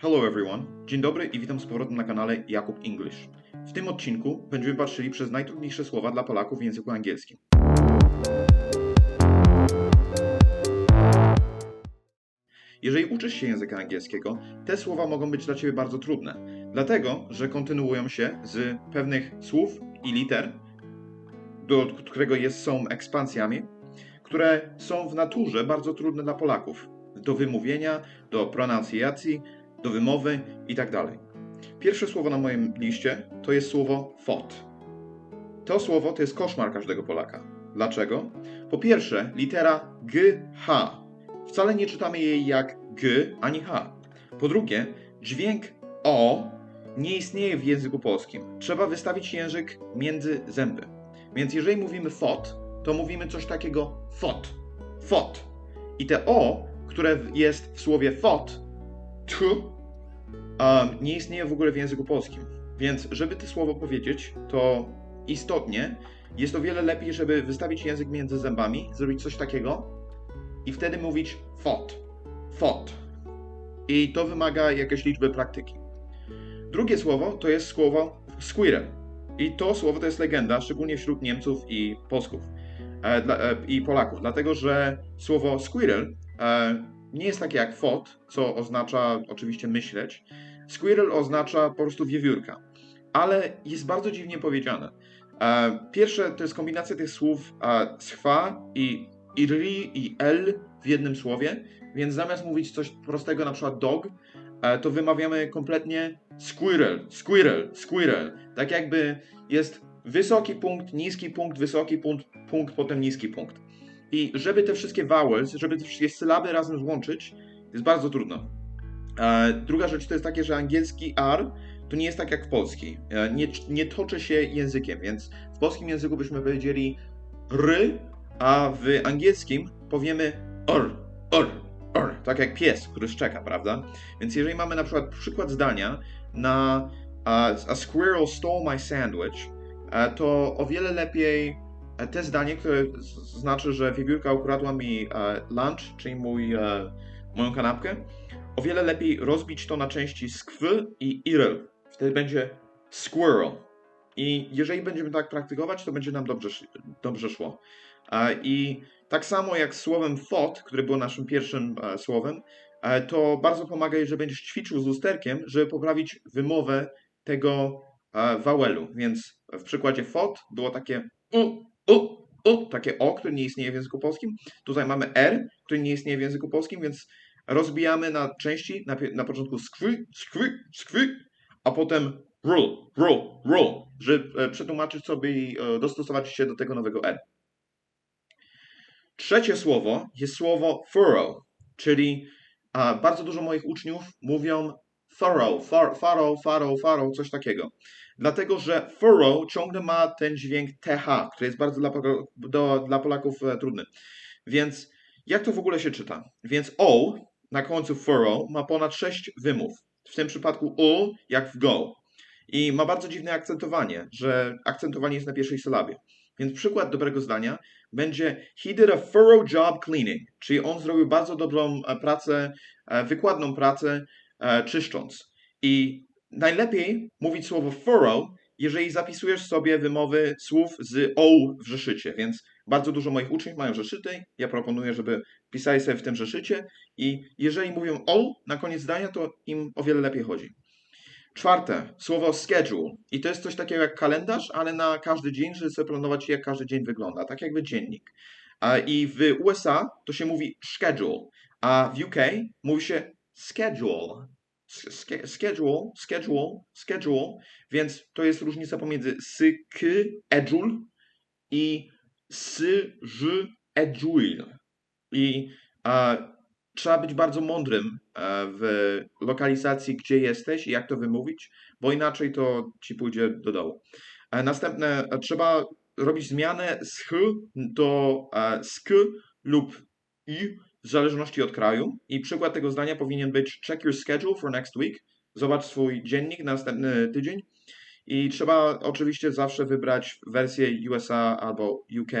Hello everyone, dzień dobry i witam z powrotem na kanale Jakub English. W tym odcinku będziemy patrzyli przez najtrudniejsze słowa dla Polaków w języku angielskim. Jeżeli uczysz się języka angielskiego, te słowa mogą być dla Ciebie bardzo trudne, dlatego że kontynuują się z pewnych słów i liter, do którego jest, są ekspansjami, które są w naturze bardzo trudne dla Polaków. Do wymówienia, do pronuncjacji, do wymowy i tak dalej. Pierwsze słowo na moim liście to jest słowo fot. To słowo to jest koszmar każdego Polaka. Dlaczego? Po pierwsze, litera G, H. Wcale nie czytamy jej jak G ani H. Po drugie, dźwięk O nie istnieje w języku polskim. Trzeba wystawić język między zęby. Więc jeżeli mówimy fot, to mówimy coś takiego fot. Fot. I te O, które jest w słowie fot, t, um, nie istnieje w ogóle w języku polskim. Więc, żeby to słowo powiedzieć, to istotnie jest o wiele lepiej, żeby wystawić język między zębami, zrobić coś takiego i wtedy mówić fot. Fot. I to wymaga jakiejś liczby praktyki. Drugie słowo to jest słowo squirrel. I to słowo to jest legenda, szczególnie wśród Niemców i Polsków e, dla, e, i Polaków, dlatego że słowo squirrel e, nie jest takie jak fot, co oznacza oczywiście myśleć. Squirrel oznacza po prostu wiewiórka, ale jest bardzo dziwnie powiedziane. E, pierwsze to jest kombinacja tych słów e, schwa i iri i l w jednym słowie, więc zamiast mówić coś prostego, na przykład dog, e, to wymawiamy kompletnie squirrel, squirrel, squirrel. Tak jakby jest wysoki punkt, niski punkt, wysoki punkt, punkt, potem niski punkt. I żeby te wszystkie vowels, żeby te wszystkie sylaby razem złączyć, jest bardzo trudno. E, druga rzecz to jest takie, że angielski R to nie jest tak jak w polski. E, nie, nie toczy się językiem, więc w polskim języku byśmy powiedzieli ry, a w angielskim powiemy r, r, r, tak jak pies, który szczeka, prawda? Więc jeżeli mamy na przykład przykład zdania na a squirrel stole my sandwich, uh, to o wiele lepiej te zdanie, które znaczy, że wiewiórka ukradła mi lunch, czyli mój, moją kanapkę, o wiele lepiej rozbić to na części skw i irel. Wtedy będzie squirrel. I jeżeli będziemy tak praktykować, to będzie nam dobrze, dobrze szło. I tak samo jak słowem fot, które było naszym pierwszym e, słowem, e, to bardzo pomaga, jeżeli będziesz ćwiczył z lusterkiem, żeby poprawić wymowę tego e, vowelu. Więc w przykładzie fot było takie u, u, u, takie o, które nie istnieje w języku polskim. Tutaj mamy r, które nie istnieje w języku polskim, więc rozbijamy na części, na, na początku skwy, skwy, skwy, a potem roll, roll, roll, żeby e, przetłumaczyć sobie i e, dostosować się do tego nowego r. Trzecie słowo jest słowo furrow, czyli bardzo dużo moich uczniów mówią furrow, furrow, furrow, furrow, coś takiego. Dlatego, że furrow ciągle ma ten dźwięk TH, który jest bardzo dla, do, dla Polaków e, trudny. Więc jak to w ogóle się czyta? Więc O na końcu furrow ma ponad sześć wymów. W tym przypadku U jak w go. I ma bardzo dziwne akcentowanie, że akcentowanie jest na pierwszej sylabie. Więc przykład dobrego zdania będzie He did a thorough job cleaning, czyli on zrobił bardzo dobrą e, pracę, e, wykładną pracę e, czyszcząc. I najlepiej mówić słowo thorough, jeżeli zapisujesz sobie wymowy słów z O w zeszycie, więc bardzo dużo moich uczniów mają zeszyty, ja proponuję, żeby pisali sobie w tym zeszycie i jeżeli mówią O na koniec zdania, to im o wiele lepiej chodzi. Czwarte, słowo schedule. I to jest coś takiego jak kalendarz, ale na każdy dzień, żeby sobie planować, jak każdy dzień wygląda. Tak jakby dziennik. I w USA to się mówi schedule, a w UK mówi się schedule. Sch- Schedule, schedule, schedule, więc to jest różnica pomiędzy s, k, edule i s, ż, edule. I a, trzeba być bardzo mądrym e, w lokalizacji, gdzie jesteś i jak to wymówić, bo inaczej to ci pójdzie do dołu. E, Następne, e, trzeba robić zmianę z ch do e, sk lub i w zależności od kraju. I przykład tego zdania powinien być check your schedule for next week. Zobacz swój dziennik na następny tydzień. I trzeba oczywiście zawsze wybrać wersję USA albo UK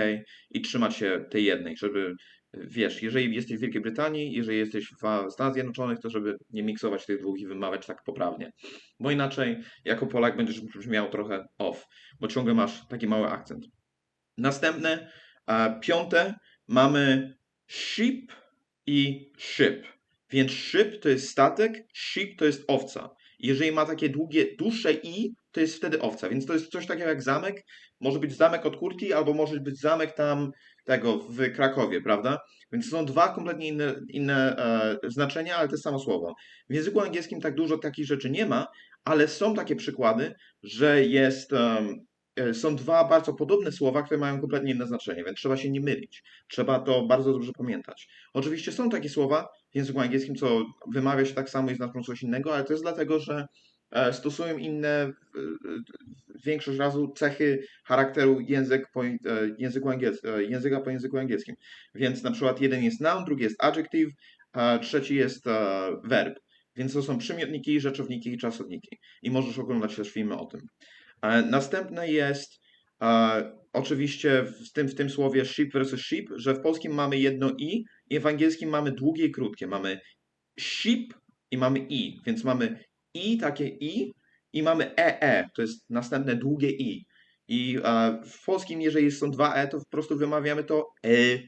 i trzymać się tej jednej, żeby wiesz, jeżeli jesteś w Wielkiej Brytanii, jeżeli jesteś w Stanach Zjednoczonych, to żeby nie miksować tych dwóch i wymawiać tak poprawnie. Bo inaczej, jako Polak będziesz brzmiał trochę off, bo ciągle masz taki mały akcent. Następne, piąte, mamy sheep i ship. Więc ship to jest statek, sheep to jest owca. Jeżeli ma takie długie, dłuższe i, to jest wtedy owca. Więc to jest coś takiego jak zamek. Może być zamek od kurki, albo może być zamek tam tego w Krakowie, prawda? Więc są dwa kompletnie inne, inne e, znaczenia, ale to samo słowo. W języku angielskim tak dużo takich rzeczy nie ma, ale są takie przykłady, że jest, są dwa bardzo podobne słowa, które mają kompletnie inne znaczenie, więc trzeba się nie mylić. Trzeba to bardzo dobrze pamiętać. Oczywiście są takie słowa w języku angielskim, co wymawia się tak samo i znaczą coś innego, ale to jest dlatego, że e, stosują inne e, e, większość razu cechy charakteru język po, e, języku e, języka po języku angielskim. Więc na przykład jeden jest noun, drugi jest adjective, trzeci jest e, verb. Więc to są przymiotniki, rzeczowniki i czasowniki. I możesz oglądać też filmy o tym. E, Następne jest e, oczywiście w tym, w tym słowie sheep versus sheep, że w polskim mamy jedno i i w angielskim mamy długie i krótkie. Mamy sheep i mamy i, więc mamy i takie i i mamy ee, to jest następne długie i. I e, w polskim, jeżeli są dwa e, to po prostu wymawiamy to e, y,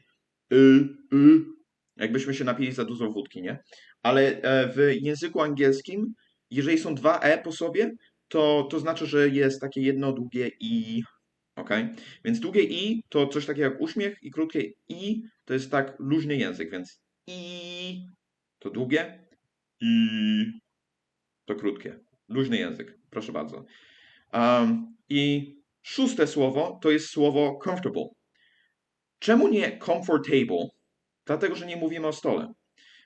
y, jakbyśmy się napili za dużo wódki, nie? Ale e, w języku angielskim, jeżeli są dwa e po sobie, to, to znaczy, że jest takie jedno długie i. Ok? Więc długie i to coś takiego jak uśmiech, i krótkie i to jest tak luźny język, więc i to długie, i to krótkie. Luźny język, proszę bardzo. Um, I szóste słowo to jest słowo comfortable. Czemu nie comfortable? Dlatego, że nie mówimy o stole.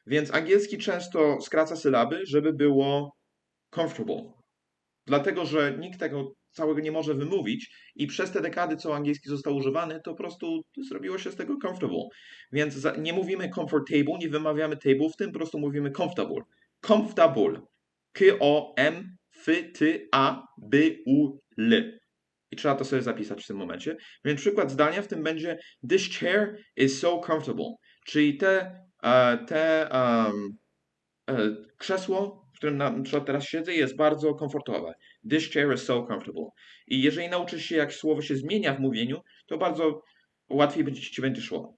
Więc angielski często skraca sylaby, żeby było comfortable. Dlatego, że nikt tego całego nie może wymówić i przez te dekady, co angielski został używany, to po prostu zrobiło się z tego comfortable. Więc za, nie mówimy comfortable, nie wymawiamy table w tym, po prostu mówimy comfortable. Comfortable. K-O-M-F-T-A-B-U-L. I trzeba to sobie zapisać w tym momencie. Więc przykład zdania w tym będzie This chair is so comfortable. Czyli te, e, te um, krzesło, którym na przykład teraz siedzę, jest bardzo komfortowe. This chair is so comfortable. I jeżeli nauczysz się, jak słowo się zmienia w mówieniu, to bardzo łatwiej będzie ci będzie szło.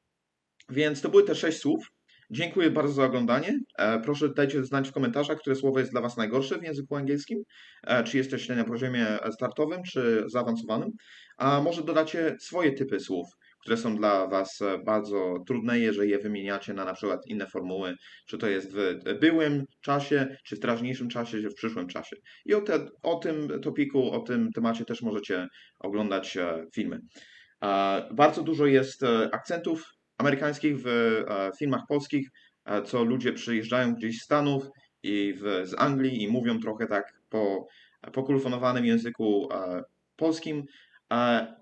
Więc to były te sześć słów. Dziękuję bardzo za oglądanie. E, proszę dajcie znać w komentarzach, które słowo jest dla Was najgorsze w języku angielskim. E, czy jesteście na poziomie startowym, czy zaawansowanym. A może dodacie swoje typy słów, które są dla Was e, bardzo trudne, jeżeli je wymieniacie na na przykład inne formuły, czy to jest w byłym czasie, czy w teraźniejszym czasie, czy w przyszłym czasie. I o, te, o tym topiku, o tym temacie też możecie oglądać e, filmy. E, Bardzo dużo jest akcentów amerykańskich w filmach polskich, co ludzie przyjeżdżają gdzieś z Stanów i w, z Anglii i mówią trochę tak po pokulfonowanym języku polskim,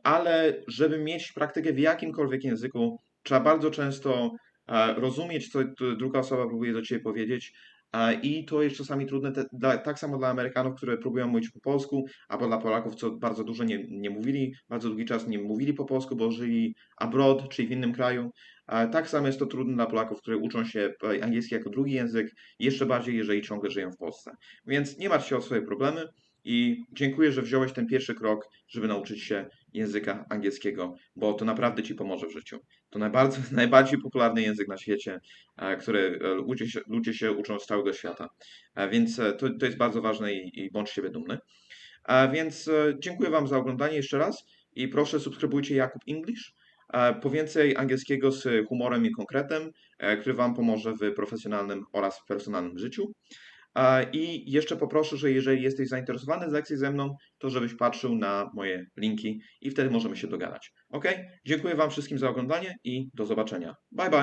ale żeby mieć praktykę w jakimkolwiek języku, trzeba bardzo często e, rozumieć, co druga osoba próbuje do ciebie powiedzieć. e, I to jest czasami trudne, te, dla, tak samo dla Amerykanów, które próbują mówić po polsku, albo dla Polaków, co bardzo dużo nie, nie mówili, bardzo długi czas nie mówili po polsku, bo żyli abroad, czyli w innym kraju. E, Tak samo jest to trudne dla Polaków, które uczą się e, angielski jako drugi język, jeszcze bardziej, jeżeli ciągle żyją w Polsce. Więc nie martw się o swoje problemy i dziękuję, że wziąłeś ten pierwszy krok, żeby nauczyć się języka angielskiego, bo to naprawdę Ci pomoże w życiu. To najbardziej, najbardziej popularny język na świecie, e, który e, ludzie się, ludzie się uczą z całego świata. E, Więc to, to jest bardzo ważne i, i bądź siebie dumny. Więc dziękuję Wam za oglądanie jeszcze raz i proszę subskrybujcie Jakub English. Po więcej angielskiego z humorem i konkretem, który Wam pomoże w profesjonalnym oraz personalnym życiu. I jeszcze poproszę, że jeżeli jesteś zainteresowany z lekcji ze mną, to żebyś patrzył na moje linki i wtedy możemy się dogadać. Ok? Dziękuję Wam wszystkim za oglądanie i do zobaczenia. Bye bye!